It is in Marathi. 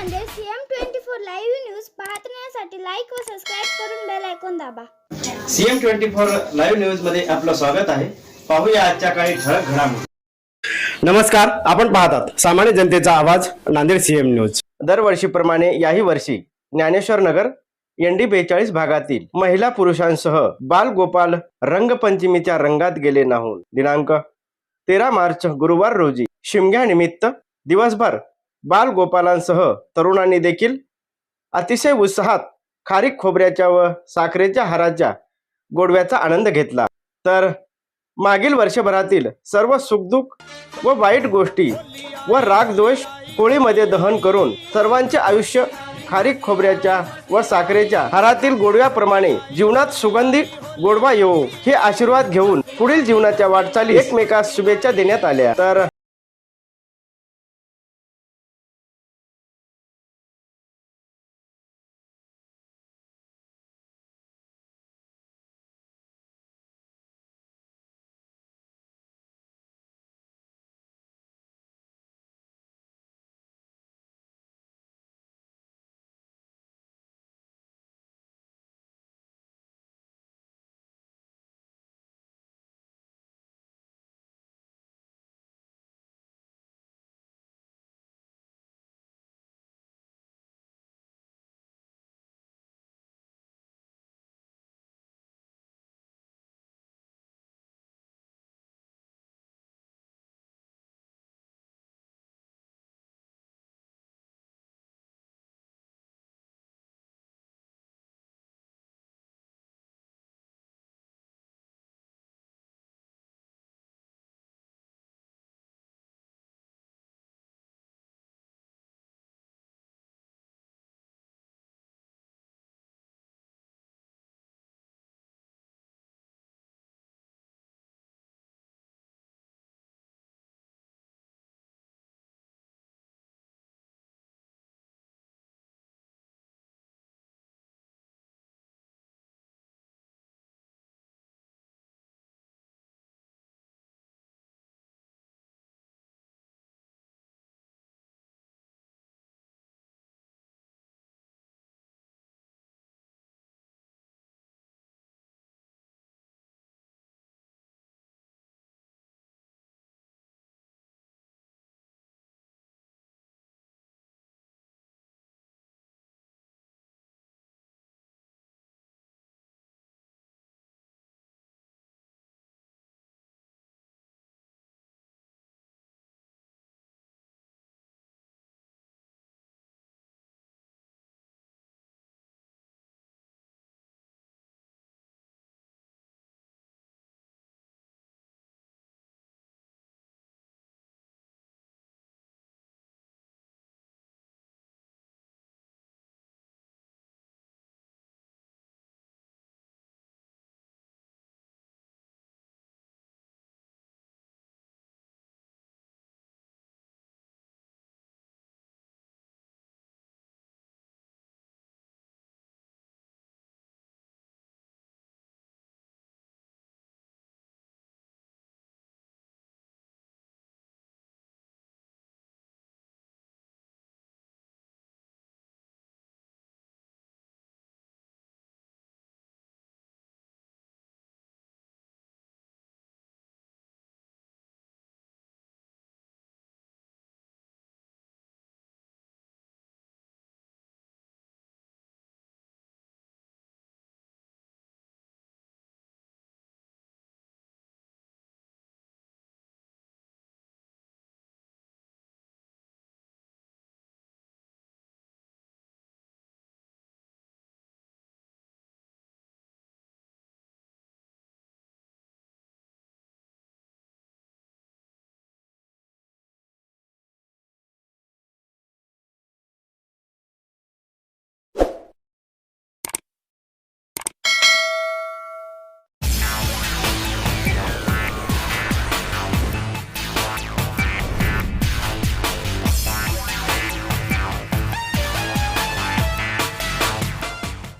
CM twenty four live news पाहण्यासाठी लाईक व सबस्क्राईब करून बेल आयकॉन दाबा. सीएम ट्वेंटी फोर लाईव्ह न्यूजमध्ये आपलं स्वागत आहे. पाहूया आजच्या काही ठळक घडामोडी. नमस्कार आपण पाहतात सामान्य जनतेचा आवाज नांदेड सीएम न्यूज दरवर्षीप्रमाणे याही वर्षी ज्ञानेश्वर नगर एनडी बेचाळीस भागातील महिला पुरुषांसह बाल गोपाल रंगपंचमीच्या रंगात गेले नाहून. दिनांक तेरा मार्च गुरुवार रोजी शिमग्यानिमित्त दिवसभर बाल गोपालांसह तरुणांनी देखील अतिशय उत्साहात खारीक खोबऱ्याच्या व साखरेच्या हाराच्या गोडव्याचा आनंद घेतला. तर मागील वर्षभरातील सर्व सुखदुःख व वाईट गोष्टी व रागद्वेष होळीमध्ये दहन करून सर्वांचे आयुष्य खारीक खोबऱ्याच्या व साखरेच्या हारातील गोडव्याप्रमाणे जीवनात सुगंधी गोडवा येऊ हे आशीर्वाद घेऊन पुढील जीवनाच्या वाटचाली एकमेकास शुभेच्छा देण्यात आल्या. तर